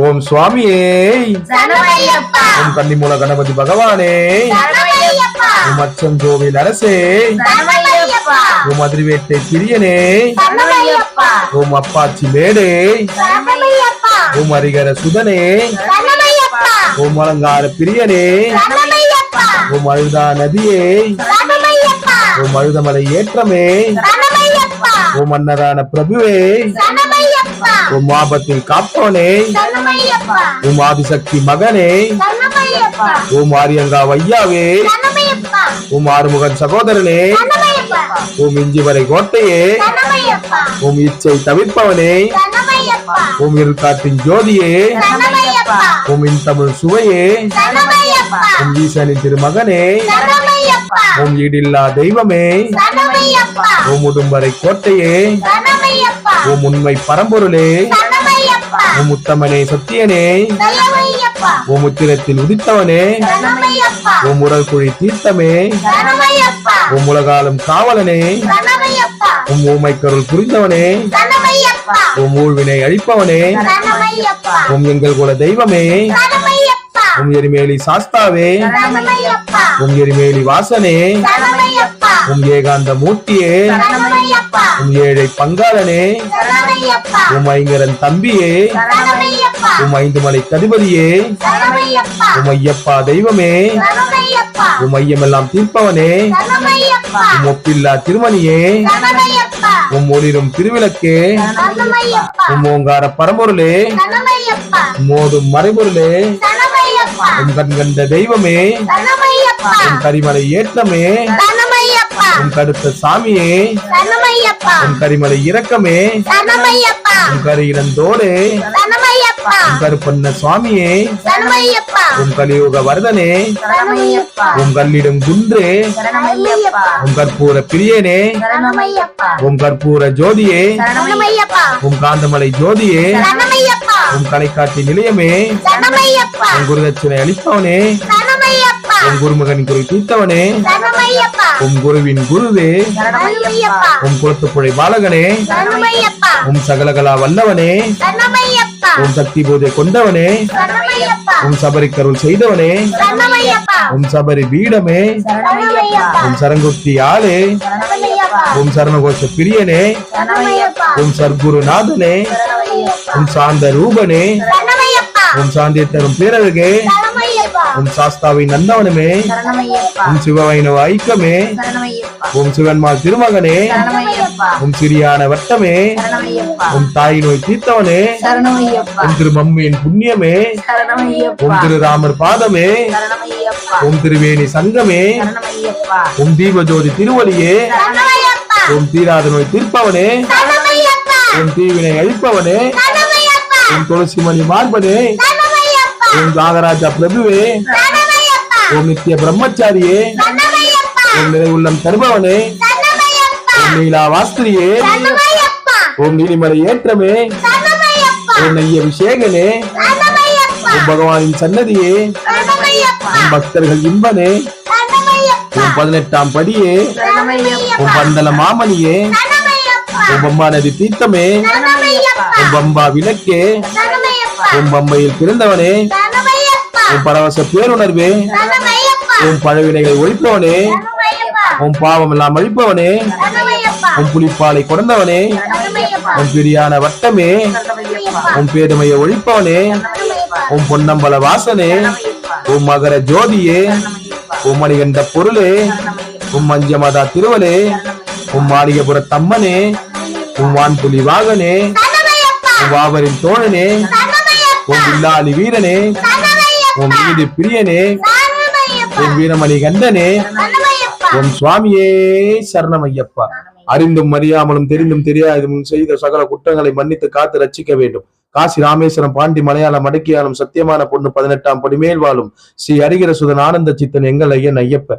ஓம் சுவாமியே. ஓம் கன்னிமூல கணபதி பகவானே. ஓம் அச்சங்கோவில் அரசே. சரணமையப்பா ஓம் அதிர்வேட்டை சரணமையப்பா ஓம் அப்பாச்சி மேடே. ஓம் ஹரிகர சுதனே. ஓம் அலங்கார பிரியனே. ஓம் அழுதா நதியே. ஓம் அழுதமலை ஏற்றமே. ஓம் அன்னதான பிரபுவே ஓம் ஆபத்தில் காப்பவனே சரணமையப்பா ஓம் ஆதிசக்தி மகனே ஓம் ஆரியங்கா வையாவே ஓம் ஆறுமுகன் சகோதரனே சரணமையப்பா ஓம் இஞ்சிவரை கோட்டையே ஓம் இச்சை தவிர்ப்பவனே ஓம் இருக்காட்டின் ஜோதியே ஓம் இன் தமிழ் சுவையே ஓம் ஈசனின் திருமகனே ஓம் ஈடில்லா தெய்வமே. ஓம் உடும்பரை கோட்டையே. ஓம் உண்மை பரம்பொருளே. ஓம் உத்தமனே சத்தியனே. ஓம் உத்திரத்தில் உதித்தவனே. ஓம் உடல் குழி தீர்த்தமே. ஓம் உலகாலும் காவலனே. சரணமையப்பா ஓம் ஊமைக்கருள் புரிந்தவனே. ஓம் ஊழ்வினை அழிப்பவனே. ஓம் எங்கள் குல தெய்வமே. ஓம் எரிமேலி சாஸ்தாவே. ஓம் எரிமேலி வாசனே. ஓம் ஏகாந்த மூர்த்தியே. ஓம் ஏழை பங்காளனே. ஓம் ஐங்கரன் தம்பியே. ஐந்து மலை கதிபதியே ஐயப்பா தெய்வமே. ஐயமெல்லாம் தீர்ப்பவனே. ஒப்பில்லா திருமணியே. ஓம் ஒளிரும் திருவிளக்கே. ஓம் ஓங்கார பரம்பொருளே. மோதும் மறைபொருளே. சரணமையப்பா ஓம் கண்கண்ட தெய்வமே. ஓம் கரிமலை ஏற்றமே. ஓம் கடுத்த சாமியே. ஓம் கரிமலை இரக்கமே. ஓம் கரியிடந்தோடே கருப்பண்ண சுவாமியே ஓம் கலியுக வர்தனே ஓம் கல்லிடும் குன்றே ஓம் கற்பூர பிரியனே ஓம் கற்பூர ஜோதியே ஓம் காந்தமலை ஜோதியே ஓம் கலைக்காட்சி நிலையமே ஓம் குருதட்சணை அளிப்பவனே ஓம் குருமகன் குரு தீர்த்தவனே ஓம் குருவின் குருவே ஓம் குளத்துப்புழை பாலகனே ஓம் சகலகலா வல்லவனே ஓம் சக்தி பூஜை கொண்டவனே. சரணமையப்பா. ஓம் சபரிக்கருள் செய்தவனே. ஓம் சபரி பீடமே ஓம் சரங்குத்தி ஆளே ஓம் சரணகோஷ பிரியனே. ஓம் சர்க்குருநாதனே ஓம் சாந்த ரூபனே. ஓம் சாந்திய தரும் பேரழகே ஓம் சாஸ்தாவின் நந்தவனமே ஓம் சிவவைணவ ஐக்கமே ஓம் சிவன்மால் திருமகனே ஓம் சிறியான வட்டமே ஓம் தாய் நோய் தீர்த்தவனே ஓம் திரு மம்மியின் புண்ணியமே ஓம் திரு ராமர் பாதமே ஓம் திருவேணி சங்கமே ஓம் தீபஜோதி சரணமையப்பா ஓம் தீராத நோய் தீர்ப்பவனே ஓம் தீவினை அழிப்பவனே சரணமையப்பா ஓம் துளசிமணி மார்பனே சரணமையப்பா ஓம் நாகராஜா பிரபுவே சரணமையப்பா ஓம் நித்திய பிரம்மச்சாரியே சரணமையப்பா ஓம் நிறை உள்ளம் தருபவனே ஓம் நீலா வாஸ்திரியே ஓம் நீலிமலை ஏற்றமே ஓம் நெய்ய அபிஷேகனே ஓம் பகவானின் சன்னதியே ஓம் பக்தர்கள் இன்பனே ஓம் பதினெட்டாம் படியே ஓம் பந்தல மாமணியே பம்பா நதி தீர்த்தமே சரணமையப்பா ஓம் பம்பா விளக்கே பம்பையில் பிறந்தவனே ஓம் பரவச பேருணர்வே ஓம் பழவினைகளை ஒழிப்பவனே ஓம் பாவம் எல்லாம் அழிப்பவனே ஓம் புலிப்பாலை கொடந்தவனே ஓம் பிரியான வட்டமே ஓம் பேதமையை ஒழிப்பவனே ஓம் பொன்னம்பல வாசனே ஓம் மகர ஜோதியே ஓம் மணிகண்ட பொருளே உம் மஞ்சமதா திருவலே உம் மாளிகபுர தம்மனே உம் வான்புலி வாகனே உம் வாவரின் தோழனே உம் வில்லாளி வீரனே உம் வீடு பிரியனே உம் வீரமணி கண்டனே உம் சுவாமியே சரணமையப்பா அறிந்தும் அறியாமலும் தெரிந்தும் தெரியாததும் செய்த சகல குற்றங்களை மன்னித்து காத்து ரட்சிக்க வேண்டும். காசி ராமேஸ்வரம் பாண்டி மலையாளம் மடக்கியாலும் சத்தியமான பொண்ணு பதினெட்டாம் படிமேல் வாழும் ஸ்ரீ ஹரிகர சுதன் ஆனந்த சித்தன் எங்கள் ஐயன் ஐயப்ப